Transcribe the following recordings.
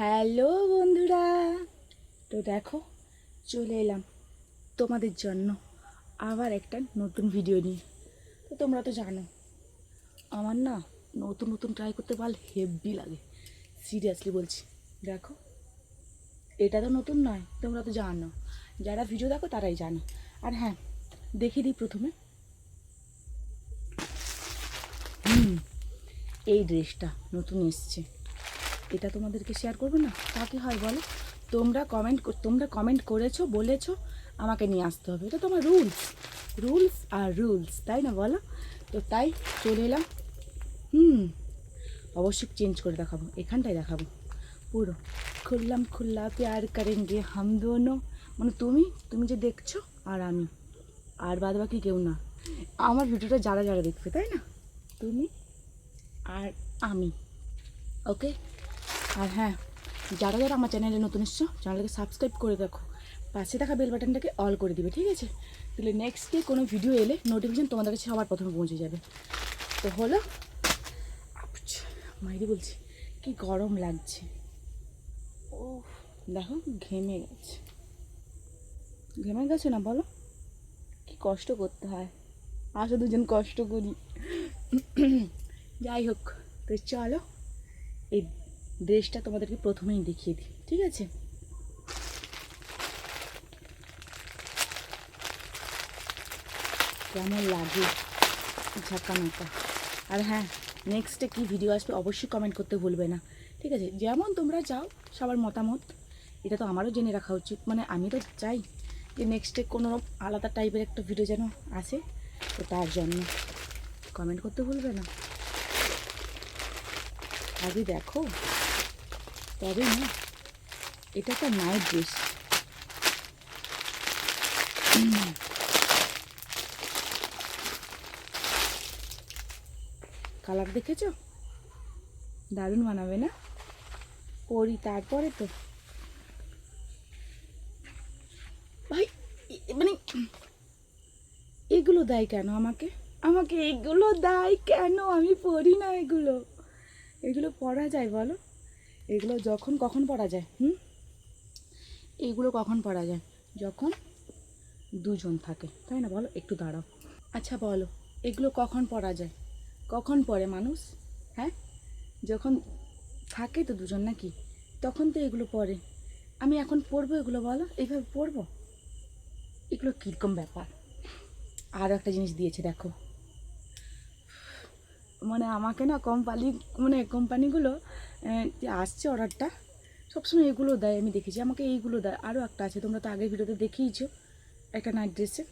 Hello বন্ধুরা। তো দেখো, চলে এলাম তোমাদের জন্য আবার একটা নতুন ভিডিও নিয়ে। তো তোমরা তো জানো, আমার না নতুন নতুন ট্রাই করতে ভালো হেভি লাগে। সিরিয়াসলি বলছি, দেখো, এটা তো নতুন নয়, তোমরা তো জানো। যারা ভিডিও দেখো, তারাই জানো। আর হ্যাঁ দেখিয়ে দিই প্রথমে। হুম, এই ড্রেসটা নতুন এসছে। এটা তোমাদেরকে শেয়ার করবে না? তা কি হয় বলো? তোমরা কমেন্ট তোমরা কমেন্ট করেছ, বলেছ, আমাকে নিয়ে আসতে হবে। এটা তোমার রুলস রুলস আর রুলস তাই না বলো? তো তাই চলে এলাম। হুম, অবশ্যই চেঞ্জ করে দেখাবো। এখানটায় দেখাবো। পুরো। খুললাম, খুল্লা প্যার করেঙ্গে হাম দোনো। মানে তুমি তুমি যে দেখছ আর আমি। আর বাদ বাকি কেউ না। আমার ভিডিওটা যারা যারা দেখবে, তাই না? তুমি আর আমি। ওকে আর হ্যাঁ যারা যারা আমার চ্যানেলে নতুন এসছো চ্যানেলকে সাবস্ক্রাইব করে রাখো। পাশে থাকা বেল বাটনটাকে অল করে দিবে ঠিক আছে? তাহলে নেক্সট ডে কোনো ভিডিও এলে নোটিফিকেশান তোমাদের কাছে সবার প্রথমে পৌঁছে যাবে। তো হলো আউচ, মাইরি বলছি কি গরম লাগছে। ও দেখো ঘেমে গেছে। ঘেমে গেছে না বলো? কি কষ্ট করতে হয়। আসো দুজন কষ্ট করি। যাই হোক তো চলো এই ড্রেসটা তোমাদেরকে প্রথমেই দেখিয়ে দিই, ঠিক আছে? কেমন লাগে ঝাঁকা নাকা আর হ্যাঁ নেক্সটে কী ভিডিও আসবে অবশ্যই কমেন্ট করতে ভুলবে না, ঠিক আছে? যেমন তোমরা চাও, সবার মতামত, এটা তো আমারও জেনে রাখা উচিত। মানে আমি তো চাই যে নেক্সটে কোনো আলাদা টাইপের একটা ভিডিও যেন আসে, তো তার জন্য কমেন্ট করতে ভুলবে না। আগে দেখো তবে না, এটা একটা নাইট ড্রেস কালার দেখেছ? দারুণ বানাবে না? পরি তারপরে তো। ভাই মানে এগুলো দেয় কেন আমাকে? আমাকে এগুলো দেয় কেন? আমি পড়ি না এগুলো। এগুলো পড়া যায়, বলো। এগুলো যখন কখন পড়া যায়, হুম? এগুলো কখন পড়া যায়? যখন দুজন থাকে, তাই না বলো? একটু দাঁড়াও। আচ্ছা বলো, এগুলো কখন পড়া যায়? কখন পড়ে মানুষ? হ্যাঁ? যখন থাকে তো দুজন নাকি? তখন তো এগুলো পড়ে। আমি এখন পড়ব এগুলো বলো? এইভাবে পড়ব? এগুলো কীরকম ব্যাপার? আরও একটা জিনিস দিয়েছে, দেখো। মানে আমাকে না কোম্পানি মানে কোম্পানিগুলো আসছে অর্ডারটা, সবসময় এগুলো দেয়, আমি দেখেছি। আমাকে এইগুলো দেয়। আরও একটা আছে, তোমরা তো আগের ভিডিওতে দেখিয়েছো, একটা নাইট ড্রেসে।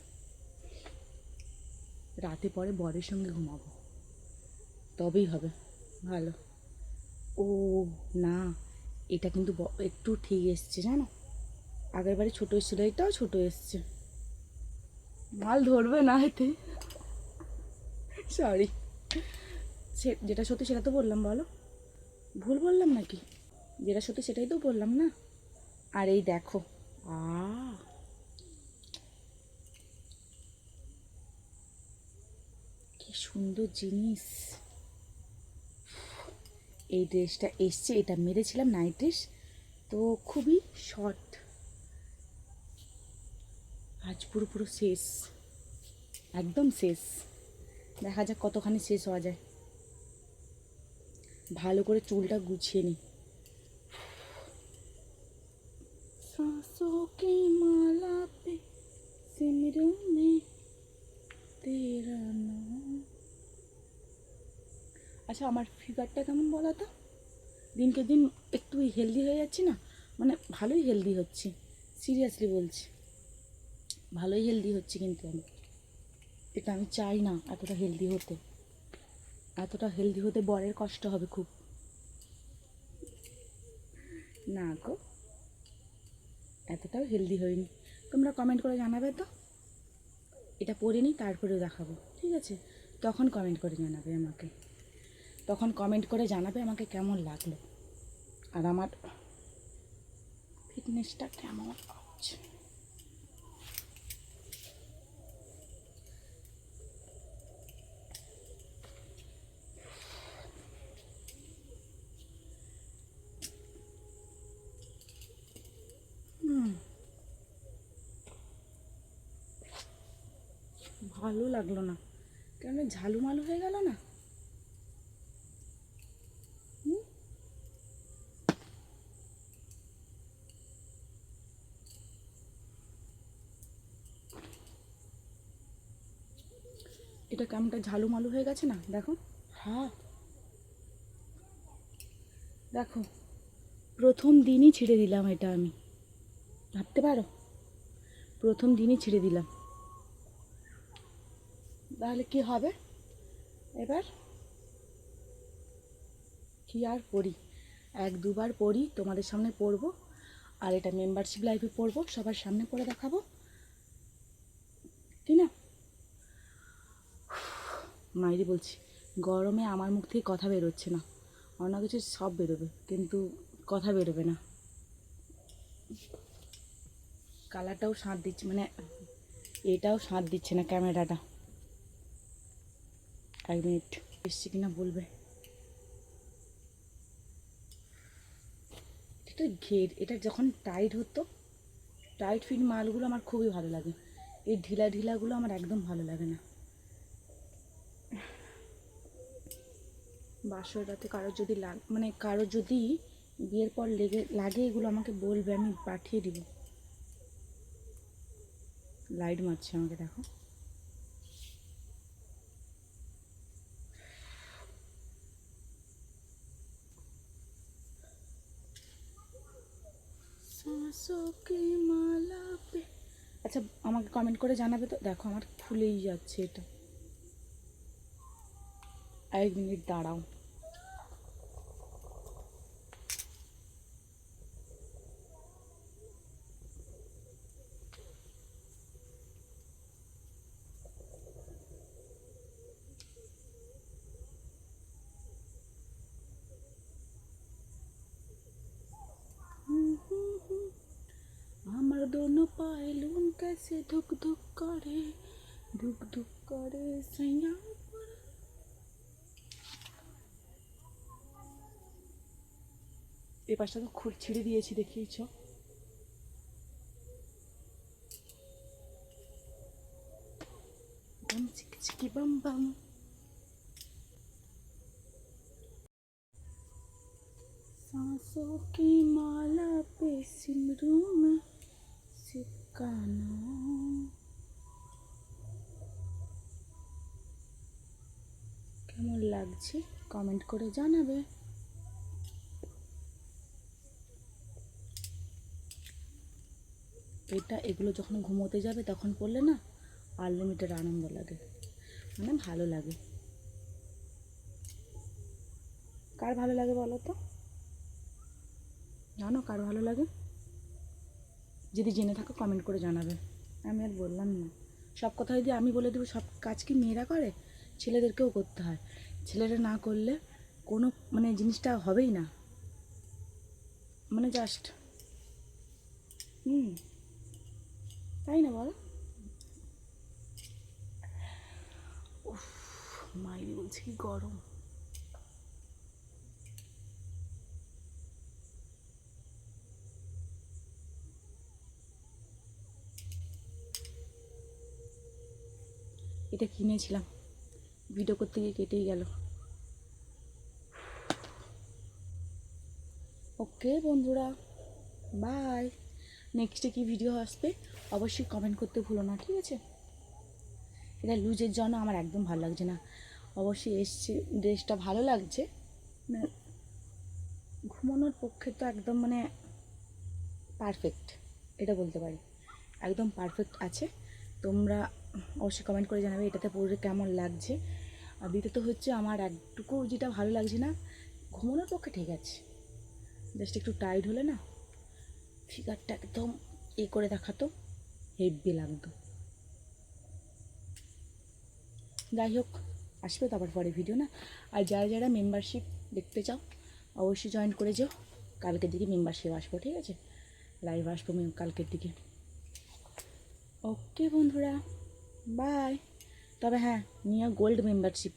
রাতে পরে বরের সঙ্গে ঘুমাবো। তবেই হবে। ভালো। ও না, এটা কিন্তু একটু ঠিক এসছে, জানো? আগের বারে ছোটো এসেছিল, এটাও ছোটো এসছে। মাল ধরবে না এতে। সরি সে, যেটা সত্যি সেটা তো বললাম, বলো। ভুল বললাম নাকি? যেটা সত্যি সেটাই তো বললাম না। আর এই দেখো। কি সুন্দর জিনিস। এই ড্রেসটা এসছে, এটা মেরেছিলাম নাইট ড্রেস। তো খুবই শর্ট। আজ পুরো পুরো শেষ। একদম শেষ। দেখা যাক কতখানি শেষ হওয়া যায়। ভালো করে চুলটা গুছিয়ে নিই মালা পে আচ্ছা আমার ফিগারটা কেমন বলা তো? দিনকে দিন একটু হেলদি হয়ে যাচ্ছি না? মানে ভালোই হেলদি হচ্ছে। সিরিয়াসলি বলছি। ভালোই হেলদি হচ্ছে কিন্তু আমি। এটা আমি চাই না এতটা হেলদি হতে। এতটা হেলদি হতে বরের কষ্ট হবে খুব। না গো। এতটাও হেলদি হয়নি। তোমরা কমেন্ট করে জানাবে তো। এটা পরে নিই তারপরে দেখাবো। ঠিক আছে? তখন কমেন্ট করে জানাবে আমাকে। তখন কমেন্ট করে জানাবে আমাকে কেমন লাগল। আর আমার ফিটনেসটা কেমন হচ্ছে। ভালো লাগল না। কেন ঝালু মালু হয়ে গেল না? এটা কেমনটা ঝালু মালু হয়ে গেছে না? দেখো। হ্যাঁ। দেখো, প্রথম দিনই ছেড়ে দিলাম এটা আমি। ভাবতে পারো? প্রথম দিনই ছেড়ে দিলাম। তাহলে কি হবে? এবার কি আর পড়ি এক দুবার পড়ি, তোমাদের সামনে পড়ব, আর এটা মেম্বারশিপ লাইভে পড়ব, সবার সামনে পড়ে দেখাবো। ঠিক না? মাইরি বলছি, গরমে আমার মুখ থেকে কথা বেরোচ্ছে না। অন্য কিছু সব বেরোবে, কিন্তু কথা বেরোবে না। কালারটাও সাঁত দিচ্ছে মানে এটাও সাঁত দিচ্ছে না ক্যামেরাটা এক মিনিট। এসছে কিনা বলবে? এটা ঘের, এটা যখন টাইট হতো টাইট ফিট মালগুলো আমার খুবই ভালো লাগে। এই ঢিলা ঢিলাগুলো আমার একদম ভালো লাগে না। বাসরাতে কারোর যদি লাগ মানে কারোর যদি বিয়ের পর লেগে, লাগে এগুলো আমাকে বলবে, আমি পাঠিয়ে দিব। লাইট মারছে আমাকে, দেখো। আচ্ছা আমাকে কমেন্ট করে জানাবে তো? দেখো আমার ফুলেই যাচ্ছে এটা। এক মিনিট দাঁড়াও। আমার দোনো পায়ে লুন कैसे धुक धुक करे धुक धुक करे सैया এই পাশটা তো খুব ছিঁড়ে দিয়েছি দেখিয়েছ বাম চিকি চিকি বাম বাম सांसों की माला पे सिमरू में ঠিকানা কেমন লাগছে? কমেন্ট করে জানাবে। এটা এগুলো যখন ঘুমোতে যাবে তখন পড়লে না আনলিমিটেড আনন্দ লাগে। মানে ভালো লাগে। কার ভালো লাগে বলো তো? জানো কার ভালো লাগে? যদি জেনে থাকো কমেন্ট করে জানাবে। আমি আর বললাম না। সব কথা যদি আমি বলে দেবো, সব কাজ কি মেয়েরা করে? ছেলেদেরকেও করতে হয়। ছেলেরা না করলে কোনো মানে জিনিসটা হবেই না। মানে জাস্ট হুম। তাই না বল? মাইরি বলছে কি গরম। এটা কিনেছিলাম। ভিডিও করতে গিয়ে কেটেই গেল। ওকে বন্ধুরা বাই নেক্সটে কি ভিডিও আসবে? অবশ্যই কমেন্ট করতে ভুলো না, ঠিক আছে? এটা লুজের জন্য আমার একদম ভালো লাগছে না। অবশ্যই এসছে ড্রেসটা ভালো লাগছে। মানে ঘুমানোর পক্ষে তো একদম মানে পারফেক্ট এটা বলতে পারি। একদম পারফেক্ট আছে। তোমরা অবশ্যই কমেন্ট করে জানাবে এটাতে পরে কেমন লাগছে। আর দ্বিতীয়ত হচ্ছে আমার একটুকু যেটা ভালো লাগছে না, ঘুমানোর পক্ষে ঠিক আছে। জাস্ট একটু টাইট হলে না ফিগারটা একদম এ করে দেখাতো হেভি লাগতো। যাই হোক, আসবে তো আবার পরে ভিডিও না। আর যারা যারা মেম্বারশিপ দেখতে চাও, অবশ্যই জয়েন করে যাও। কালকের দিকে মেম্বারশিপ আসব, ঠিক আছে? লাইভ আসব কালকের দিকে। ওকে বন্ধুরা। বাই। তবে হ্যাঁ নিও গোল্ড মেম্বারশিপ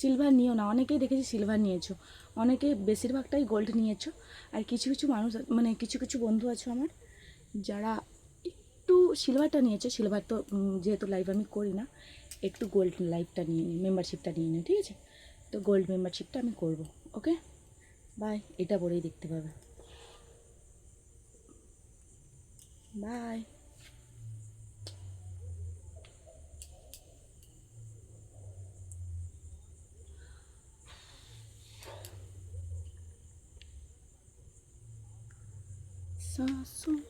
সিলভার নিও না, অনেকেই দেখেছি সিলভার নিয়েছো। অনেকে বেশিরভাগটাই গোল্ড নিয়েছো। আর কিছু কিছু মানুষ মানে কিছু কিছু বন্ধু আছে আমার, যারা একটু সিলভারটা নিয়েছে সিলভার তো যেহেতু লাইভ আমি করি না, একটু গোল্ড লাইফটা নিয়ে নিই মেম্বারশিপটা নিয়ে নিই ঠিক আছে? তো গোল্ড মেম্বারশিপটা আমি করব ওকে বাই, এটা পরেই দেখতে পাবে। বাই। сосок.